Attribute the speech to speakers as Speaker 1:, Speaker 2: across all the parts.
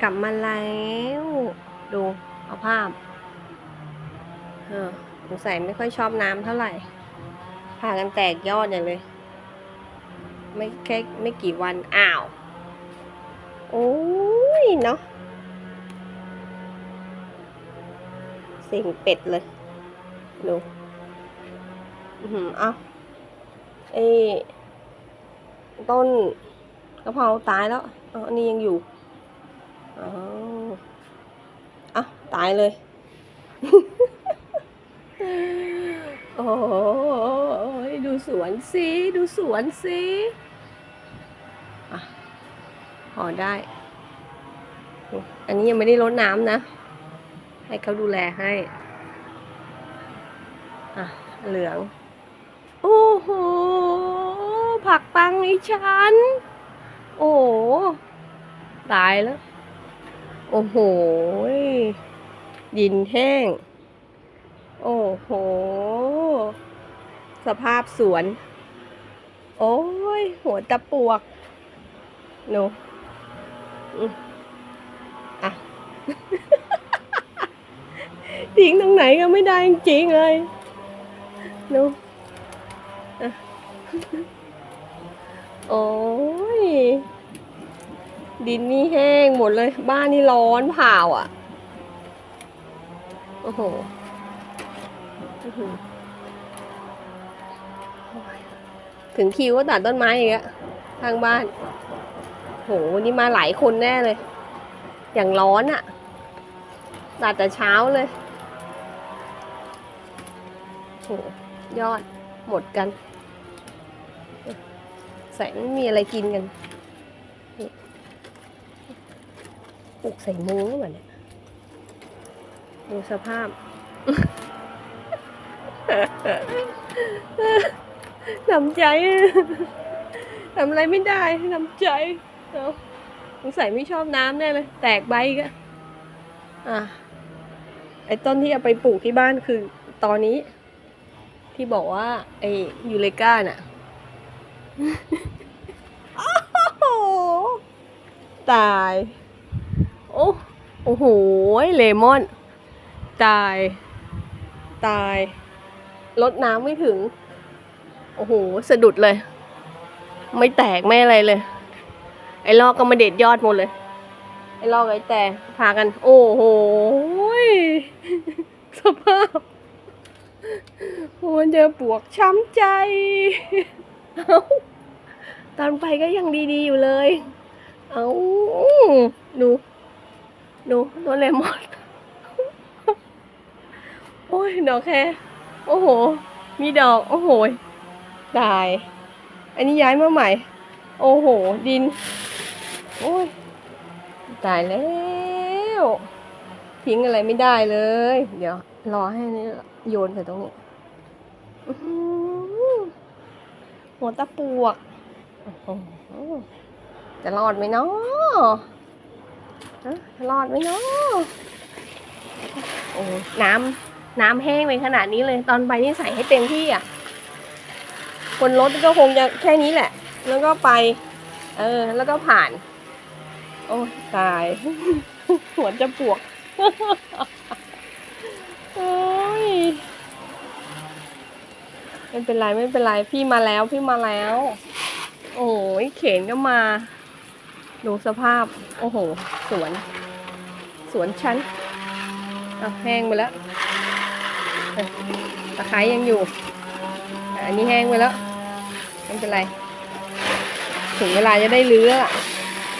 Speaker 1: กลับมาแล้ว ดูเอาภาพ เออสงสัยไม่ค่อยชอบน้ำเท่าไหร่พากันแตกยอดอย่างเลย ไม่แค่ไม่กี่วัน อ้าว โอ้ยเนาะเสียงเป็ดเลย ดู อือเอาเอ้ต้นกระเพราตายแล้วอ๋ออันนี้ยังอยู่ อ๋ออะตายเลย โอ้ยดูสวนสิดูสวนสิอะพอได้ อันนี้ยังไม่ได้รดน้ำนะ ให้เขาดูแลให้ อะ เหลือง โอ้โห ผักปังอีฉัน โอ้ตายแล้ว โอ้โห ดินแห้ง โอ้โห สภาพสวน โอ้ย หัวตะปวกหนูอะ ทิ้งตรงไหนก็ไม่ได้จริงเลยหนูอะโอ้ย ดินนี่แห้งหมดเลย บ้านนี่ร้อนเผาอะ โอ้โหถึงคิวก็ตัดต้นไม้อีกอะทางบ้าน โหวันนี้มาหลายคนแน่เลย อย่างร้อนอะตัดแต่เช้าเลย โห ยอดหมดกันใส่ไม่มีอะไรกินกัน ปลูกใส่มุ้งเหมือนเนี่ยดูสภาพนำใจทำอะไรไม่ได้นำใจเอาสงสัยไม่ชอบน้ำแน่เลย แตกใบก็อะ ไอ้ต้นที่เอาไปปลูกที่บ้านคือตอนนี้ ที่บอกว่า ไอ้ยูเลกาน่ะโอ้โหตาย อ้โอ้โหเลมอน ตาย ตายลดน้ำไม่ถึง โอ้โห สะดุดเลย ไม่แตก ไม่อะไรเลย ไอ้ลอกก็มาเด็ดยอดหมดเลย ไอ้ลอกไอ้แต่พากัน โอ้โหสภาพมันเจอปวกช้ำใจ เอาตอนไปก็ยังดีๆอยู่เลย เอาดู ดูตัวเลมอนโอ้ย ดอกแครโอ้โห มีดอก โอ้โหตาย อันนี้ย้ายมาใหม่ โอ้โห ดิน โอ้ย ตายแล้ว ทิ้งอะไรไม่ได้เลย เดี๋ยว รอให้นี่โยนใส่ตรงนี้หัวตะปวก จะรอดไหมเนาะ รอดไหมเนาะโอ้น้ำน้ำแห้งไปขนาดนี้เลย ตอนไปนี่ใส่ให้เต็มที่อะ คนรถก็คงจะแค่นี้แหละ แล้วก็ไป เออ แล้วก็ผ่าน โอ้ตาย หัวจะปวก โอ้ยไม่เป็นไรไม่เป็นไร พี่มาแล้วพี่มาแล้ว โอ้ยเข็นก็มา ดูสภาพ โอ้โห สวน สวนชั้นแห้งไปแล้วตะไคร้ยังอยู่ อันนี้แห้งไปแล้วไม่เป็นไร ถึงเวลาจะได้เลื้อ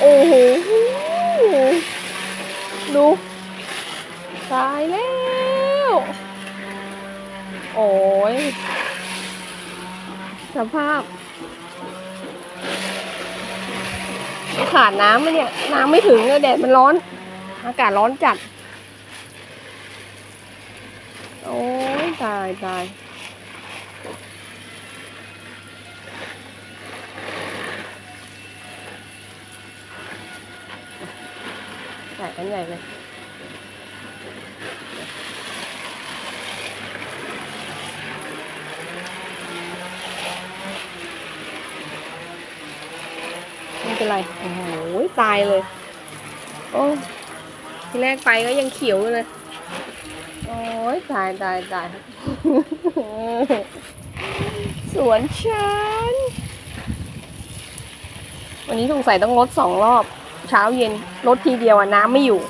Speaker 1: โอ้โห ดูตายแล้ว โอ้ย สภาพ ขาดน้ำไหมเนี่ย น้ำไม่ถึงเลยแดดมันร้อน อากาศร้อนจัด โอ้ยตายตายใส่กันใหญ่เลย เป็นไร โอ้โหตายเลย โอ้ทีแรกไปก็ยังเขียวเลย โอ้ยตายตายตายสวนฉัน วันนี้สงสัยต้องลดสองรอบ เช้าเย็นลดทีเดียวอะน้ำไม่อยู่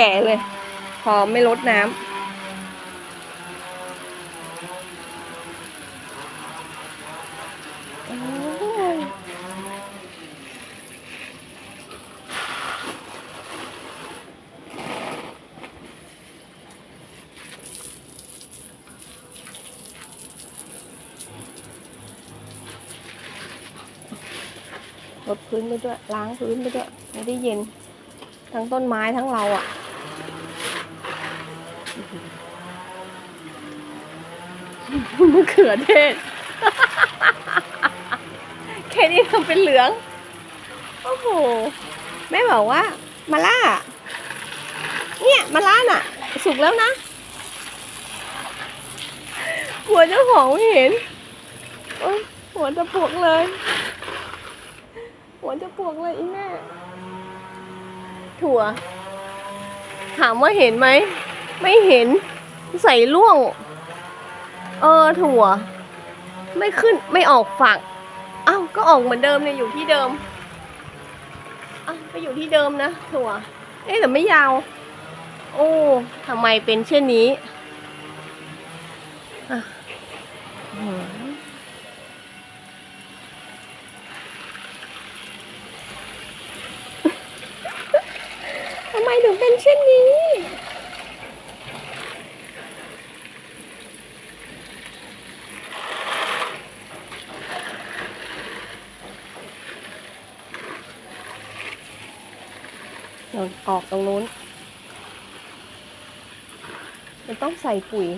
Speaker 1: แก่เลยพอมไม่ลดน้ำโอ้ยลดพื้นไปด้วยล้างพื้นไปด้วยไม่ได้เย็น ทั้งต้นไม้ทั้งเราอะ มะเขือเทศ แค่นี้ทำเป็นเหลือง โอ้โห แม่บอกว่ามาล่า เนี่ยมาล่าน่ะ สุกแล้วนะหัวเจ้าของไม่เห็น โอ๊ยหัวจะปวกเลย หัวจะปวกเลยอีแม่ ถั่ว ถามว่าเห็นไหม ไม่เห็น ใส่ล่วง เออถั่ว ไม่ขึ้นไม่ออกฝักอ้าวก็ออกเหมือนเดิมเนี่ยอยู่ที่เดิมอ้าวก็อยู่ที่เดิมนะถั่ว เอ๊ะแต่ไม่ยาว โอ้ทำไมเป็นเช่นนี้ทำไมถึงเป็นเช่นนี้ นู่น ออกตรงนู้น มันต้องใส่ปุ๋ย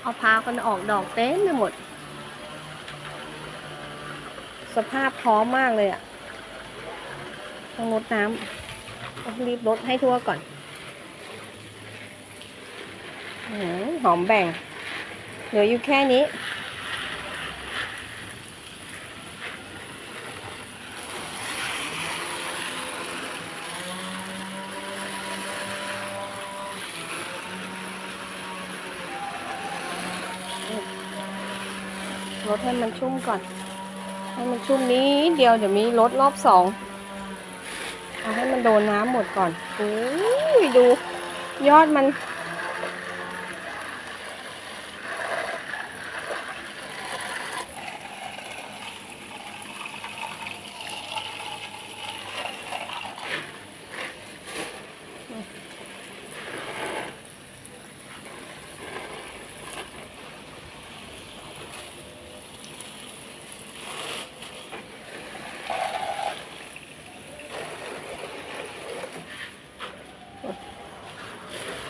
Speaker 1: เอาพากันออกดอกเต็มไปหมด สภาพพร้อมมากเลยอะ่ะ ต้องลดน้ำรีบลดให้ทั่วก่อนหอหอมแบ่ง เหลืออยู่แค่นี้ ให้มันชุ่มก่อน ให้มันชุ่มนี้เดียวเดี๋ยวมีรดรอบสองเอาให้มันโดนน้ำหมดก่อนโอ้ยดู ยอดมัน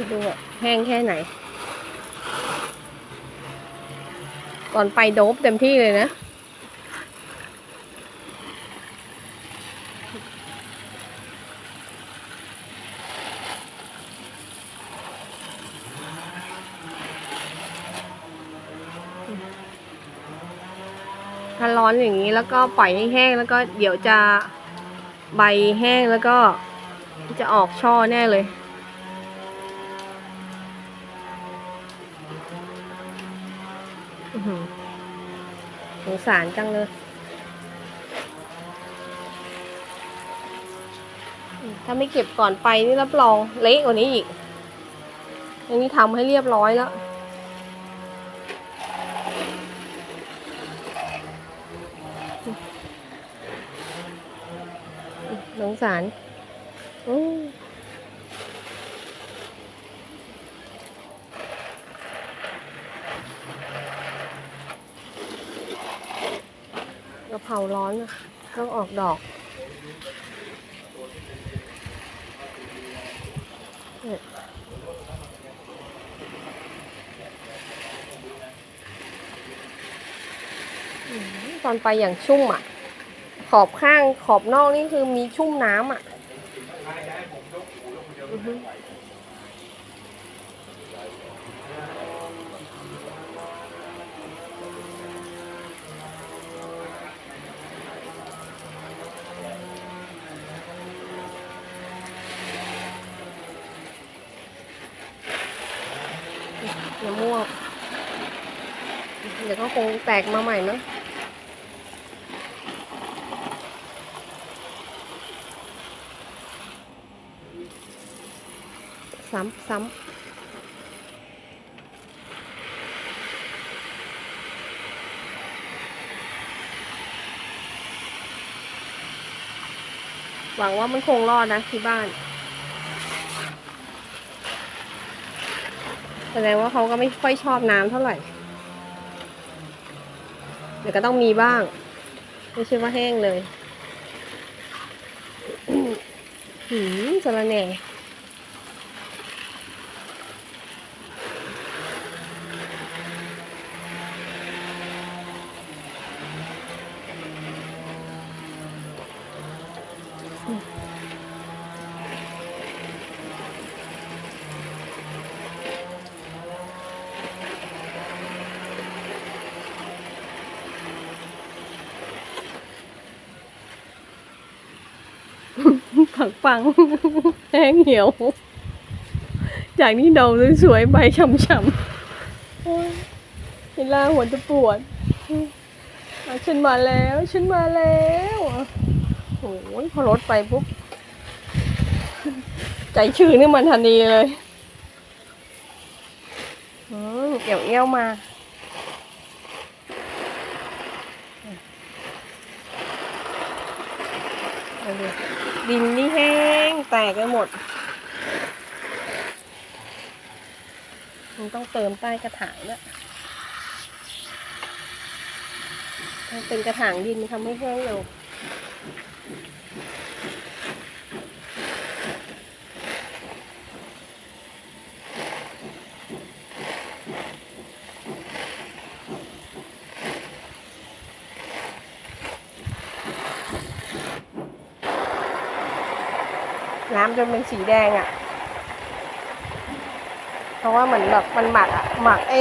Speaker 1: คิดดูอะแห้งแค่ไหน ก่อนไปโดบเต็มที่เลยนะ ถ้าร้อนอย่างนี้แล้วก็ปล่อยให้แห้งแล้วก็เดี๋ยวจะใบแห้งแล้วก็จะออกช่อแน่เลย สงสารจังเลย ถ้าไม่เก็บก่อนไปนี่รับรองเละกว่านี้อีกอันนี้ทำให้เรียบร้อยแล้วสงสารอืมกระเพราร้อนอะต้องออกดอกตอนไปอย่างชุ่มอะ ขอบข้างขอบนอกนี่คือมีชุ่มน้ำอะ แตกมาใหม่มั้งซ้ำซ้ำหวังว่ามันคงรอดนะที่บ้าน แสดงว่าเขาก็ไม่ค่อยชอบน้ำเท่าไหร่ เดี๋ยวก็ต้องมีบ้าง ไม่ใช่ว่าแห้งเลยหืมสะระแหน่ ผักปังแห้งเหี่ยว จากนี้ดอกสวยๆใบช่ำๆเห็นล่าหัวจะปวดฉันมาแล้วฉันมาแล้วโอ้ยพอรถไปปุ๊บใจชื้นนี่มันทันทีเลยอืมเกี่ยวเอี้ยวมาดิดินนี่แห้งแต กไปหมด มันต้องเติมใต้กระถางด้วยถ้าเป็นกระถางดินทำให้แห้งเร็ว น้ำจนเป็นสีแดงอะ่ะ เพราะว่าเหมือนแบบมันหมักอะ่ะ หมักไอ้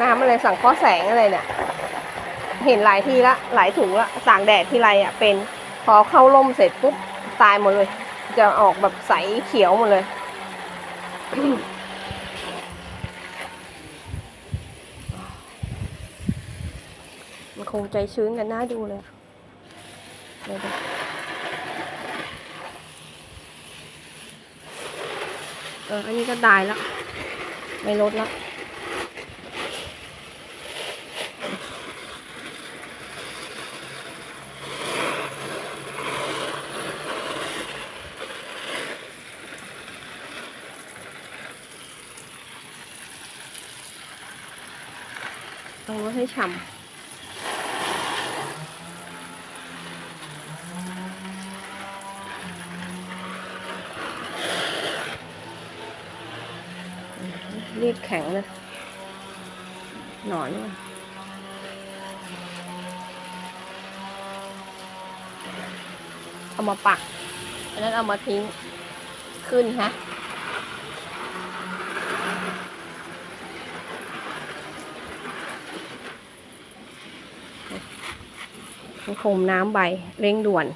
Speaker 1: น้ำอะไรสังเคราะห์แสงอะไรเนี่ย เห็นหลายทีละ หลายถุงละสางแดดทีไรอะ่ะ เป็น พอเข้าร่มเสร็จปุ๊บตายหมดเลย จะออกแบบใสเขียวหมดเลยมันคงใจชื้นกันน่าดูเลยเดี๋ยว เออ อันนี้ก็ได้แล้ว ไม่ลดแล้วต้องลดให้ฉ่ำ รีดแข็งเลย หนอนว่ะเอามาปัก อันนั้นเอามาทิ้ง ขึ้นฮะโคมน้ำใบเร่งด่วน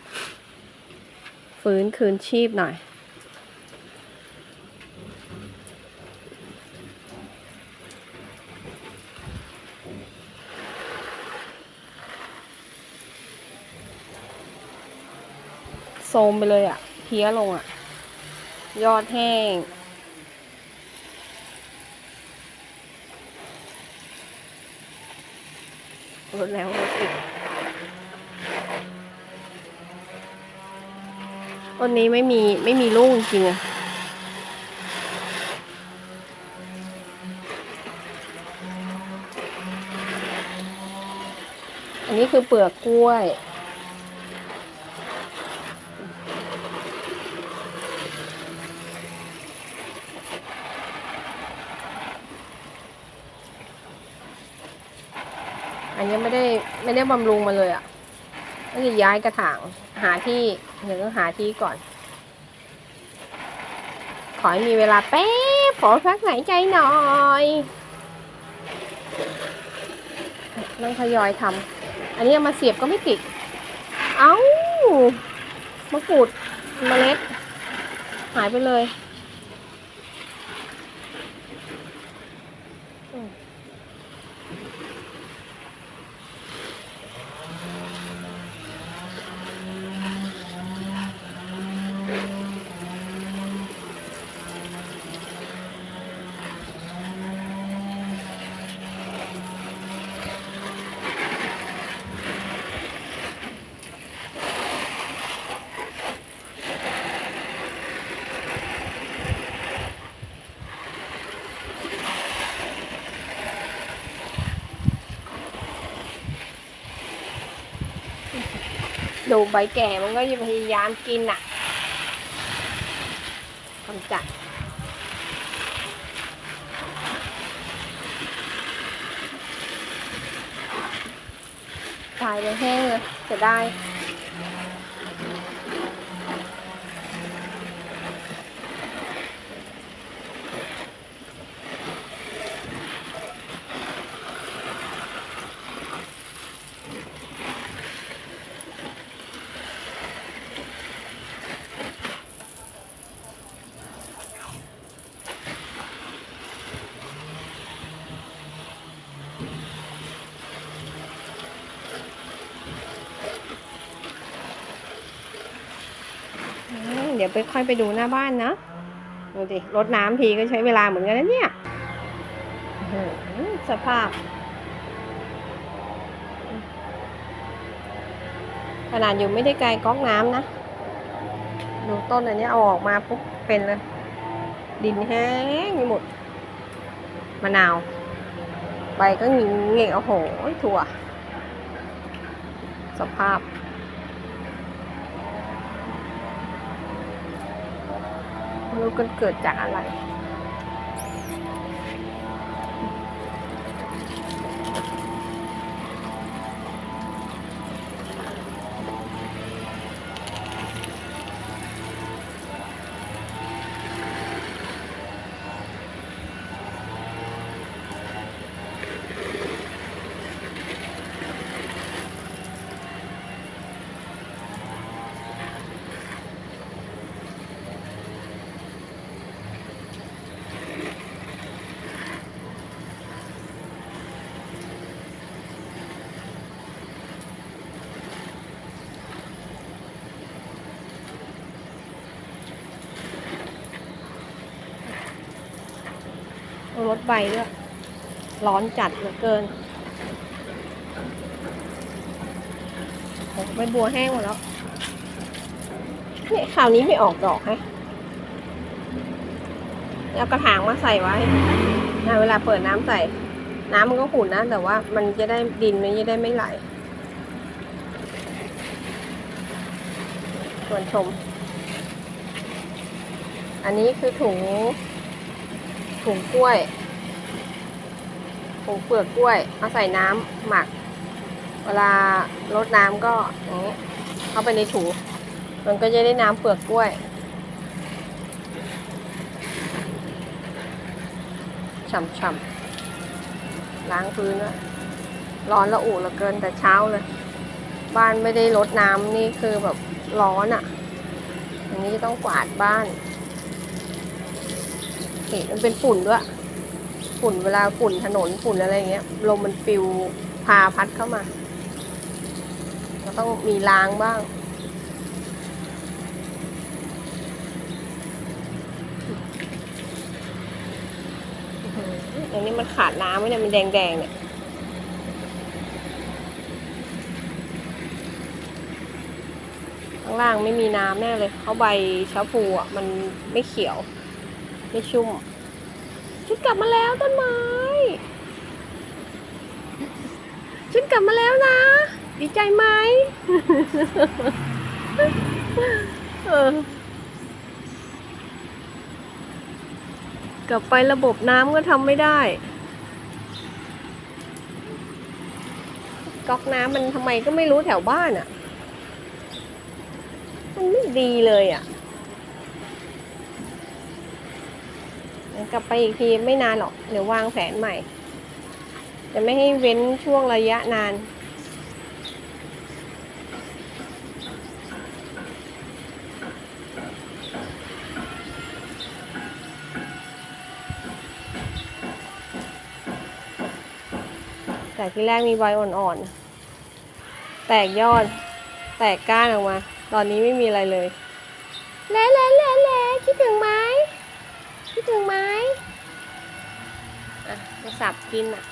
Speaker 1: ฟื้นคืนชีพหน่อย โซมไปเลยอะ่ะ เพี้ยลงอะ่ะ ยอดแห้ง รถแล้วรถอีกต้นนี้ไม่มีไม่มีลูกจริงๆอะอันนี้คือเปลือกกล้วย อันนี้ไม่ได้ ไม่ได้บำรุงมาเลยอะ่ะต้องย้ายกระถางหาที่เดี๋ยวต้องหาที่ก่อน ขอให้มีเวลาแป๊บขอพักหายใจหน่อย ต้องทยอยทำอันนี้เอามาเสียบก็ไม่ติด เอ้ามะกรูดเมล็ด หายไปเลย ดูใบแก่มันก็จะพยายามกินอะกำจัดตายเลยแห้งเลยจะได้ ดี๋ยวไปค่อยไปดูหน้าบ้านนะ ดูดิรดน้ำทีก็ใช้เวลาเหมือนกันนะเนี่ยสภาพ ขนาดอยู่ไม่ได้ไกลก๊อกน้ำนะ ดูต้นอันนี้เอาออกมาปุ๊บเป็นเลย ดินแห้งไปหมดมะนาวใบก็งิงเงกโอ้โหถั่ว สภาพ ไม่ รู้กันเกิดจากอะไร ต้องลดใบด้วย ร้อนจัดเหลือเกินโอ้ใบบัวแห้งหมดแล้วเนี่ยคราวนี้ไม่ออกดอกฮะแล้วกระถางมาใส่ไว้นะเวลาเปิดน้ำใส่ น้ำมันก็ขุ่นนะ แต่ว่ามันจะได้ดินมันจะได้ไม่ไหลส่วนชม อันนี้คือถุง ถุงกล้วยถุงเปลือกกล้วยเอาใส่น้ำหมัก เวลารดน้ำก็อย่างนี้เข้าไปในถุงมันก็จะได้น้ำเปลือกกล้วยฉ่ำๆล้างพื้นแล้วร้อนละอุเหลือเกินแต่เช้าเลย บ้านไม่ได้รดน้ำนี่คือแบบร้อนอะ่ะ อันนี้ต้องกวาดบ้าน เห็นมันเป็นฝุ่นด้วย ฝุ่นเวลาฝุ่นถนนฝุ่นอะไรอย่างเงี้ยลมมันปิวพาพัดเข้ามาก็ต้องมีล้างบ้าง อันนี้มันขาดน้ำไหมเนี่ยมันแดงๆเนี่ยข้างล่างไม่มีน้ำแน่เลยเพราใบชะพูอะ มันไม่เขียว ไม่ชุ่มฉันกลับมาแล้วต้นไม้ ฉันกลับมาแล้วนะ ดีใจไหมเออกลับไประบบน้ำก็ทำไม่ได้ ก๊อกน้ำมันทำไมก็ไม่รู้แถวบ้านอะ่ะ มันไม่ดีเลยอะ่ะ กลับไปอีกทีไม่นานหรอก เดี๋ยววางแผนใหม่ จะไม่ให้เว้นช่วงระยะนาน แต่ที่แรกมีใบอ่อนๆ แตกยอด แตกก้านออกมา ตอนนี้ไม่มีอะไรเลย แล่แล่แล่แล่คิดถึงไหม คิดถึงไหมอะจะ สับกินอะ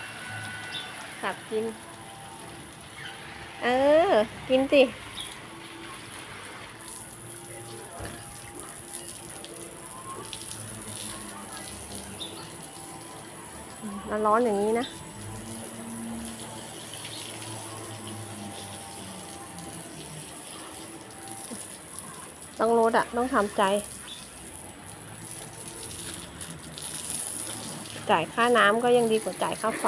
Speaker 1: สับกิน เออ กินสิมันร้อนอย่างนี้นะ ต้องลดอะต้องทำใจ จ่ายค่าน้ำก็ยังดีกว่าจ่ายค่าไฟ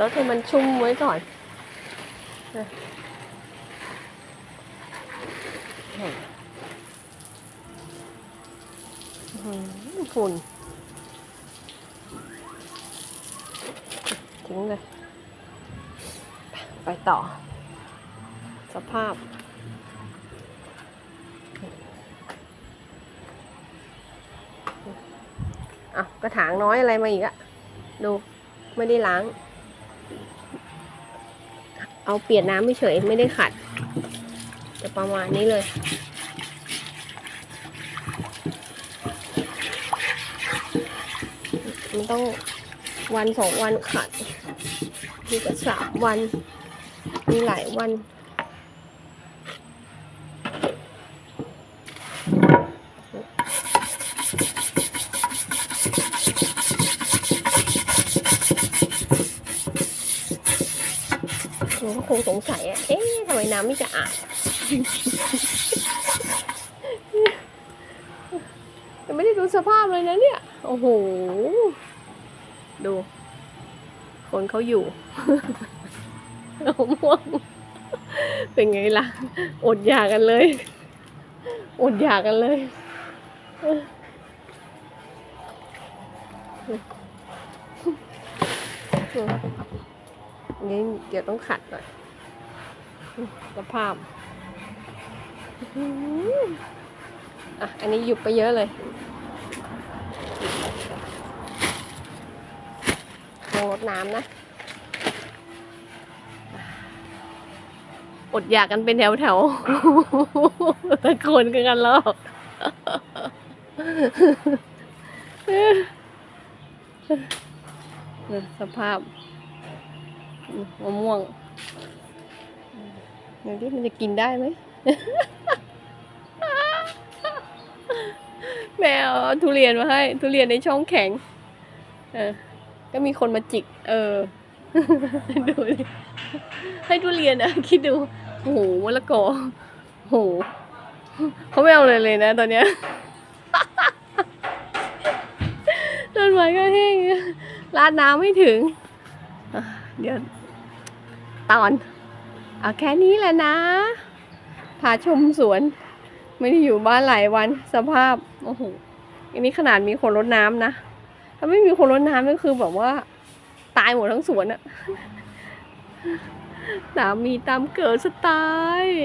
Speaker 1: ลดให้มันชุ่มไว้ก่อนนะอื้อหือฝุ่นทิ้งเลย ไปต่อ สภาพ กระถางน้อยอะไรมาอีกอะดูไม่ได้ล้าง เอาเปลี่ยนน้ำไม่เฉยไม่ได้ขัดจะประมาณนี้เลย มันต้องวันสองวันขัดมีก็สามวัน มีหลายวัน คงสงสัยอะเอ๊ะทำไมน้ำไม่สะอาดยังไม่ได้ดูสภาพเลยนะเนี่ย โอ้โห ดู คนเขาอยู่เอาม่วง เป็นไงล่ะ อดอยากกันเลย อดอยากกันเลย นี่เดี๋ยวต้องขัดหน่อยสภาพอะ อันนี้หยุบไปเยอะเลยลงรดน้ำนะ อดอยากกันเป็นแถวแถวตะโกนกันกันแล้วสภาพ มะม่วงเดี๋ยวนี้มันจะกินได้ไหม แม่เอาทุเรียนมาให้ ทุเรียนในช่องแข็ง เออ ก็มีคนมาจิก เออ ดูดิให้ทุเรียนอะคิดดู โอ้โหมะละกอโอ้โหเขาไม่เอาเลยเลยนะ ตอนเนี้ยต้นไม้ก็แห้งราดน้ำไม่ถึง เดี๋ยว ตอน เอาแค่นี้แหละนะ พาชมสวน ไม่ได้อยู่บ้านหลายวันสภาพ โอ้โห อันนี้ขนาดมีคนรดน้ำนะ ถ้าไม่มีคนรดน้ำก็คือแบบว่า ตายหมดทั้งสวนอะสามีตามเกิดสไตล์